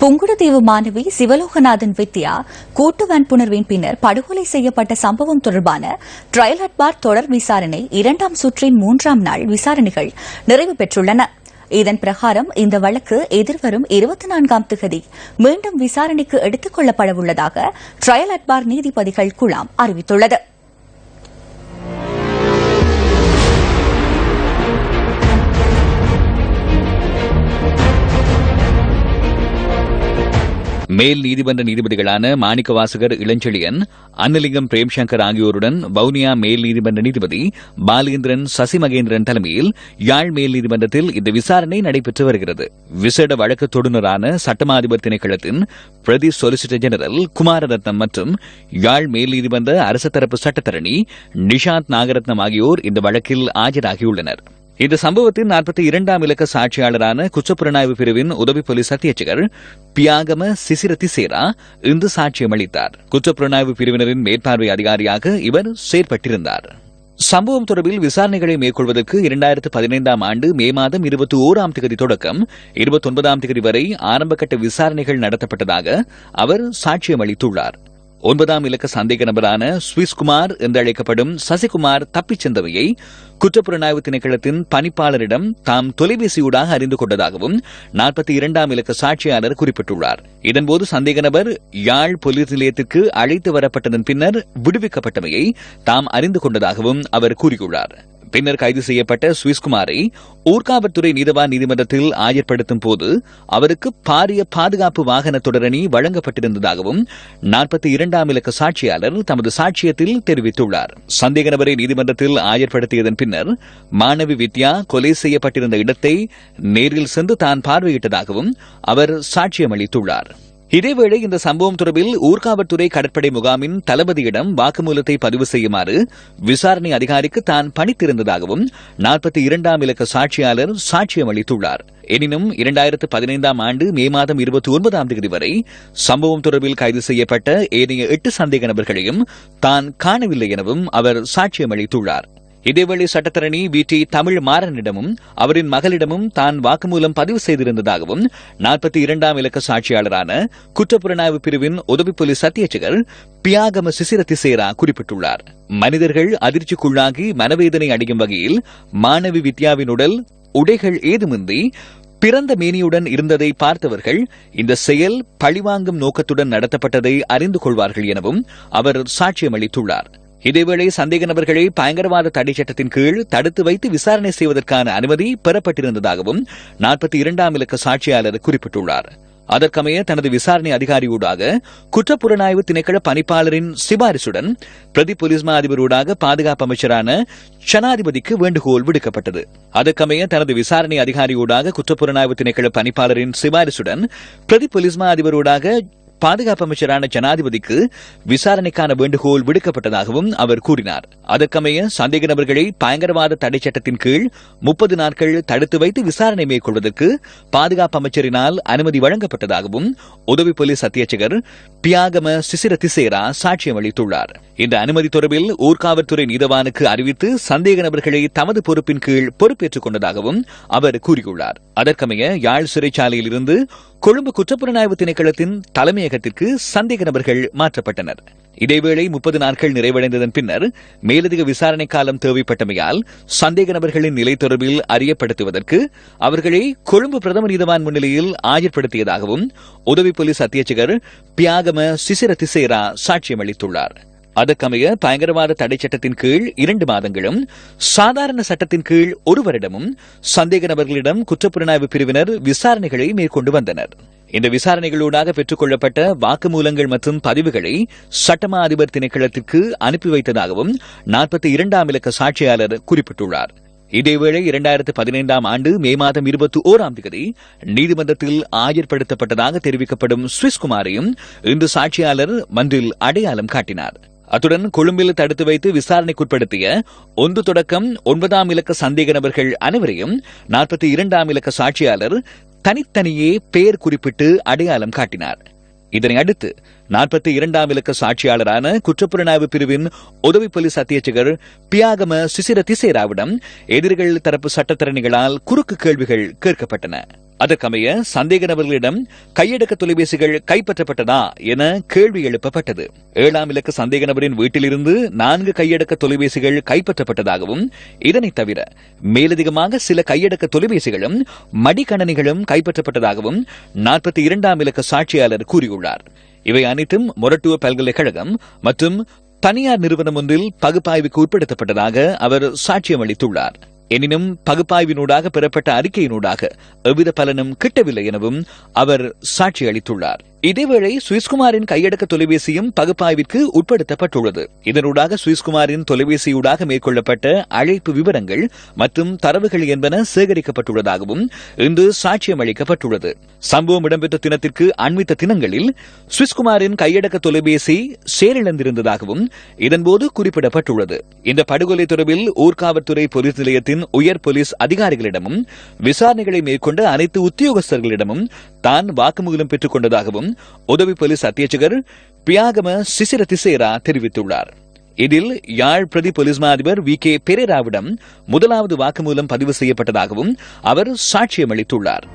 புங்குடதீவு மாணவி சிவலோகநாதன் வித்யா கூட்டு வன்புணர்வின் பின்னர் படுகொலை செய்யப்பட்ட சம்பவம் தொடர்பான ட்ரையல் அட்பார் தொடர் விசாரணை இரண்டாம் சுற்றின் மூன்றாம் நாள் விசாரணைகள் நிறைவு பெற்றுள்ளன. இதன் பிரகாரம் இந்த வழக்கு எதிர்வரும் இருபத்தி நான்காம் திகதி மீண்டும் விசாரணைக்கு எடுத்துக் கொள்ளப்படவுள்ளதாக ட்ரையல் அட்பார் நீதிபதிகள் குழாம் அறிவித்துள்ளது. மேல் நீதிமன்ற நீதிபதிகளான மாணிக்கவாசகர் இளஞ்செழியன் அன்னலிங்கம் பிரேம்சங்கர் ஆகியோருடன் வவுனியா மேல் நீதிமன்ற நீதிபதி பாலேந்திரன் சசிமகேந்திரன் தலைமையில் யாழ் மேல் நீதிமன்றத்தில் இந்த விசாரணை நடைபெற்று வருகிறது. விசேட வழக்கு தொடுநரான சட்டமாதிபர் திணைக்களத்தின் பிரதி சொலிசிட்டர் ஜெனரல் குமாரரத்னம் மற்றும் யாழ் மேல் நீதிமன்ற அரசு தரப்பு சட்டத்தரணி நிஷாந்த் நாகரத்னம் ஆகியோர் இந்த வழக்கில் ஆஜராகியுள்ளனர். இந்த சம்பவத்தின் நாற்பத்தி இரண்டாம் இலக்க சாட்சியாளரான குற்றப்புலனாய்வு பிரிவின் உதவி போலீஸ் அத்தியட்சகர் பியாகம சிசிரதி சேரா இன்று சாட்சியம் அளித்தார் குற்றப்புலனாய்வு பிரிவினரின் மேற்பார்வை அதிகாரியாக இவர் செயற்பட்டிருந்தார். சம்பவம் தொடர்பில் விசாரணைகளை மேற்கொள்வதற்கு இரண்டாயிரத்து பதினைந்தாம் ஆண்டு மே மாதம் இருபத்தி ஓராம் தேதி தொடக்கம் இருபத்தி ஒன்பதாம் தேதி வரை ஆரம்பகட்ட விசாரணைகள் நடத்தப்பட்டதாக அவர் சாட்சியம் அளித்துள்ளார் ஒன்பதாம் இலக்க சந்தேக நபரான சுவிஸ்குமார் என்று அழைக்கப்படும் சசிகுமார் தப்பிச் சென்றவையை குற்றப்புலனாய்வு திணைக்களத்தின் பணிப்பாளரிடம் தாம் தொலைபேசியூடாக அறிந்து கொண்டதாகவும் நாற்பத்தி இரண்டாம் இலக்க சாட்சியாளர் குறிப்பிட்டுள்ளார். இதன்போது சந்தேக நபர் யாழ் போலீஸ் நிலையத்திற்கு அழைத்து வரப்பட்டதன் பின்னர் விடுவிக்கப்பட்டமையை தாம் அறிந்து கொண்டதாகவும் அவர் கூறியுள்ளார். பின்னர் கைது செய்யப்பட்ட சுவிஸ்குமாரை ஊர்காவல்துறை நீதவான் நீதிமன்றத்தில் ஆஜர்படுத்தும் போது அவருக்கு பாரிய பாதுகாப்பு வாகன தொடரணி வழங்கப்பட்டிருந்ததாகவும் நாற்பத்தி இரண்டாம் இலக்க சாட்சியாளர் தமது சாட்சியத்தில் தெரிவித்துள்ளார். சந்தேக நபரை நீதிமன்றத்தில் ஆஜர்படுத்தியதன் பின்னர் மாணவி வித்யா கொலை செய்யப்பட்டிருந்த இடத்தை நேரில் சென்று தான் பார்வையிட்டதாகவும் அவர் சாட்சியமளித்துள்ளார். இதேவேளை இந்த சம்பவம் தொடர்பில் ஊர்காவல்துறை கடற்படை முகாமின் தளபதியிடம் வாக்குமூலத்தை பதிவு செய்யுமாறு விசாரணை அதிகாரிக்கு தான் பணித்திருந்ததாகவும் நாற்பத்தி இரண்டாம் இலக்க சாட்சியாளர் சாட்சியம் அளித்துள்ளார். எனினும் இரண்டாயிரத்து பதினைந்தாம் ஆண்டு மே மாதம் இருபத்தி ஒன்பதாம் தேதி வரை சம்பவம் தொடர்பில் கைது செய்யப்பட்ட ஏனைய எட்டு சந்தேக நபர்களையும் தான் காணவில்லை எனவும் அவர் சாட்சியம் அளித்துள்ளார். இதேவேளை சட்டத்தரணி வி. டி. தமிழ் மாறனிடமும் அவரின் மகளிடமும் தான் வாக்குமூலம் பதிவு செய்திருந்ததாகவும் நாற்பத்தி இரண்டாம் இலக்க சாட்சியாளரான குற்றப்புலனாய்வு பிரிவின் உதவி போலீஸ் அத்தியட்சகர் பியாகம சிசிரத்தி சேரா குறிப்பிட்டுள்ளார். மனிதர்கள் அதிர்ச்சிக்குள்ளாகி மனவேதனை அடையும் வகையில் மாணவி வித்யாவின் உடல் உடைகள் ஏதுமின்றி பிறந்த மேனியுடன் இருந்ததை பார்த்தவர்கள் இந்த செயல் பழிவாங்கும் நோக்கத்துடன் நடத்தப்பட்டதை அறிந்து கொள்வார்கள் எனவும் அவர் சாட்சியம் அளித்துள்ளார் இதேவேளை சந்தேக நபர்களை பயங்கரவாத தடை சட்டத்தின் கீழ் தடுத்து வைத்து விசாரணை செய்வதற்கான அனுமதி பெறப்பட்டிருந்ததாகவும் நாற்பத்தி இரண்டாம் இலக்க சாட்சியாளர் குறிப்பிட்டுள்ளார். அதற்கமைய தனது விசாரணை அதிகாரியூடாக குற்றப்புலனாய்வு திணைக்கள பணிப்பாளரின் சிபாரிசுடன் பிரதி போலீஸ் மா அதிபரூடாக பாதுகாப்பு அமைச்சரான ஜனாதிபதிக்கு வேண்டுகோள் விடுக்கப்பட்டது. அதற்கமைய தனது விசாரணை அதிகாரியூடாக குற்றப்புலனாய்வு திணைக்கள பணிப்பாளரின் சிபாரிசுடன் பிரதி போலீஸ் மா அதிபரூடாக பாதுகாப்பு அமைச்சரான ஜனாதிபதிக்கு விசாரணைக்கான வேண்டுகோள் விடுக்கப்பட்டதாகவும் அவர் கூறினார். அதற்கமைய சந்தேக நபர்களை பயங்கரவாத தடை சட்டத்தின் கீழ் முப்பது நாட்கள் தடுத்து வைத்து விசாரணை மேற்கொள்வதற்கு பாதுகாப்பு அமைச்சரினால் அனுமதி வழங்கப்பட்டதாகவும் உதவி போலீஸ் அத்தியட்சகர் பியாகம சிசிர திசேரா சாட்சியம் அளித்துள்ளார். இந்த அனுமதி தொடர்பில் ஊர்காவல்துறை நீதவானுக்கு அறிவித்து சந்தேக நபர்களை தமது பொறுப்பின் கீழ் பொறுப்பேற்றுக் கொண்டதாகவும் அவர் கூறியுள்ளார். அதற்கமைய யாழ் சிறைச்சாலையில் இருந்து கொழும்பு குற்றப்புலனாய்வு திணைக்களத்தின் தலைமையகத்திற்கு சந்தேக நபர்கள் மாற்றப்பட்டனர். இதேவேளை முப்பது நாட்கள் நிறைவடைந்ததன் பின்னர் மேலதிக விசாரணை காலம் தேவைப்பட்டமையால் சந்தேக நபர்களின் நிலை தொடர்பில் அறியப்படுத்துவதற்கு அவர்களை கொழும்பு பிரதம நீதவான் முன்னிலையில் ஆஜர்படுத்தியதாகவும் உதவி போலீஸ் அத்தியட்சகர் பியாகம சிசிர திசேரா சாட்சியம் அளித்துள்ளாா் அதற்கமைய பயங்கரவாத தடை சட்டத்தின் கீழ் இரண்டு மாதங்களும் சாதாரண சட்டத்தின் கீழ் ஒரு வருடமும் சந்தேக நபர்களிடம் குற்றப்புலனாய்வு பிரிவினர் விசாரணைகளை மேற்கொண்டு வந்தனர். இந்த விசாரணைகளூடாக பெற்றுக் கொள்ளப்பட்ட வாக்குமூலங்கள் மற்றும் பதிவுகளை சட்டமா அதிபர் திணைக்களத்திற்கு அனுப்பி வைத்ததாகவும் நாற்பத்தி இரண்டாம் இலக்க சாட்சியாளர் குறிப்பிட்டுள்ளார். இதேவேளை இரண்டாயிரத்து பதினைந்தாம் ஆண்டு மே மாதம் இருபத்தி ஓராம் தேதி நீதிமன்றத்தில் ஆஜர்படுத்தப்பட்டதாக தெரிவிக்கப்படும் சுவிஸ்குமாரையும் இன்று சாட்சியாளர் மன்றில் அடையாளம் காட்டினார். அத்துடன் கொழும்பில் தடுத்து வைத்து விசாரணைக்குட்படுத்திய ஒன்று தொடக்கம் ஒன்பதாம் இலக்க சந்தேக நபர்கள் அனைவரையும் நாற்பத்தி இரண்டாம் இலக்க சாட்சியாளர் தனித்தனியே பெயர் குறிப்பிட்டு அடையாளம் காட்டினார். இதனை அடுத்து நாற்பத்தி இரண்டாம் இலக்க சாட்சியாளரான குற்றப்புலனாய்வு பிரிவின் உதவி போலீஸ் அத்தியட்சகர் பியாகம சிசிர திசேராவிடம் எதிர்கள் தரப்பு சட்டத்தரணிகளால் குறுக்கு கேள்விகள் கேட்கப்பட்டன. அதற்கமைய சந்தேக நபர்களிடம் கையடக்க தொலைபேசிகள் கைப்பற்றப்பட்டதா என கேள்வி எழுப்பப்பட்டது. ஏழாம் இலக்க சந்தேக நபரின் வீட்டிலிருந்து நான்கு கையடக்க தொலைபேசிகள் கைப்பற்றப்பட்டதாகவும் இதனைத் தவிர மேலதிகமாக சில கையடக்க தொலைபேசிகளும் மடிக்கணனிகளும் கைப்பற்றப்பட்டதாகவும் நாற்பத்தி இரண்டாம் இலக்க சாட்சியாளர் கூறியுள்ளார். இவை அனைத்தும் மொரட்டுவ பல்கலைக்கழகம் மற்றும் தனியார் நிறுவனம் ஒன்றில் பகுப்பாய்வுக்கு உட்படுத்தப்பட்டதாக அவர் சாட்சியம் அளித்துள்ளார். எனினும் பகுப்பாய்வினூடாக பெறப்பட்ட அறிக்கையினூடாக எவ்வித பலனும் கிட்டவில்லை எனவும் அவர் சாட்சி அளித்துள்ளார் இதேவேளை சுவிஸ்குமாரின் கையடக்க தொலைபேசியும் பகுப்பாய்விற்கு உட்படுத்தப்பட்டுள்ளது. இதனூடாக சுவிஸ்குமாரின் தொலைபேசியூடாக மேற்கொள்ளப்பட்ட அழைப்பு விவரங்கள் மற்றும் தரவுகள் என்பன சேகரிக்கப்பட்டுள்ளதாகவும் இன்று சாட்சியம் அளிக்கப்பட்டுள்ளது சம்பவம் இடம்பெற்ற தினத்திற்கு அண்மித்த தினங்களில் சுவிஸ்குமாரின் கையடக்க தொலைபேசி செயலிழந்திருந்ததாகவும் இதன்போது குறிப்பிடப்பட்டுள்ளது. இந்த படுகொலை தொடர்பில் ஊர்காவல்துறை போலீஸ் நிலையத்தின் உயர் போலீஸ் அதிகாரிகளிடமும் விசாரணைகளை மேற்கொண்ட அனைத்து உத்தியோகஸ்தர்களிடமும் தான் வாக்குமூலம் பெற்றுக் கொண்டதாகவும் உதவி போலீஸ் அத்தியட்சகர் பியாகம சிசிர திசேரா தெரிவித்துள்ளார் இதில் யாழ் பிரதி போலீஸ் மா அதிபர் வி கே பெரேராவிடம் முதலாவது வாக்குமூலம் பதிவு செய்யப்பட்டதாகவும் அவர் சாட்சியம் அளித்துள்ளார்